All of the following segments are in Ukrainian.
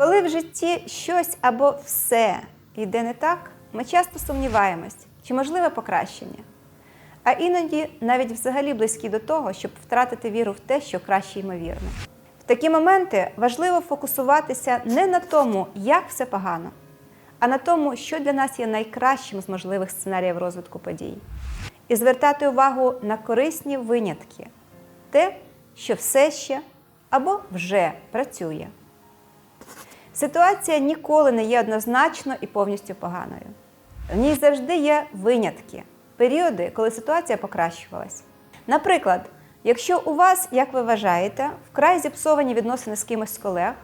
Коли в житті щось або все йде не так, ми часто сумніваємось, чи можливе покращення. А іноді навіть взагалі близькі до того, щоб втратити віру в те, що краще ймовірне. В такі моменти важливо фокусуватися не на тому, як все погано, а на тому, що для нас є найкращим з можливих сценаріїв розвитку подій. І звертати увагу на корисні винятки, те, що все ще або вже працює. Ситуація ніколи не є однозначно і повністю поганою. В ній завжди є винятки, періоди, коли ситуація покращувалась. Наприклад, якщо у вас, як ви вважаєте, вкрай зіпсовані відносини з кимось з колег,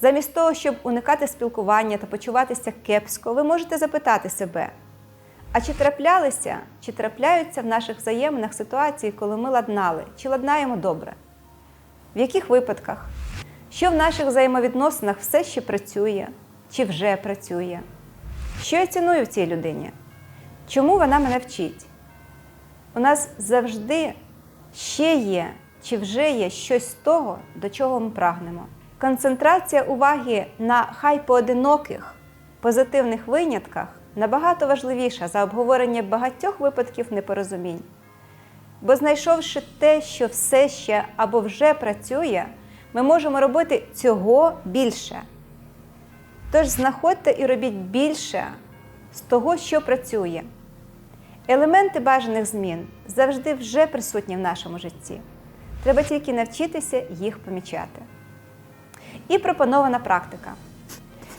замість того, щоб уникати спілкування та почуватися кепсько, ви можете запитати себе, а чи траплялися, чи трапляються в наших взаєминах ситуації, коли ми ладнали, чи ладнаємо добре? В яких випадках? Що в наших взаємовідносинах все ще працює, чи вже працює? Що я ціную в цій людині? Чому вона мене вчить? У нас завжди ще є, чи вже є щось з того, до чого ми прагнемо. Концентрація уваги на хай поодиноких позитивних винятках набагато важливіша за обговорення багатьох випадків непорозумінь. Бо знайшовши те, що все ще або вже працює, ми можемо робити цього більше. Тож знаходьте і робіть більше з того, що працює. Елементи бажаних змін завжди вже присутні в нашому житті. Треба тільки навчитися їх помічати. І пропонована практика.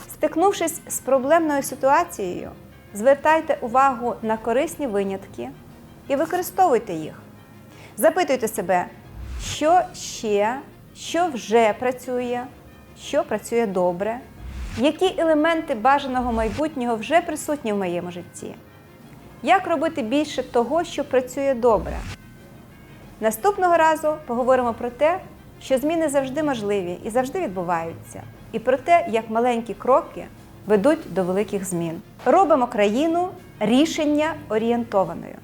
Стикнувшись з проблемною ситуацією, звертайте увагу на корисні винятки і використовуйте їх. Запитуйте себе, що ще, що вже працює, що працює добре, які елементи бажаного майбутнього вже присутні в моєму житті. Як робити більше того, що працює добре? Наступного разу поговоримо про те, що зміни завжди можливі і завжди відбуваються, і про те, як маленькі кроки ведуть до великих змін. Робимо країну рішення орієнтованою.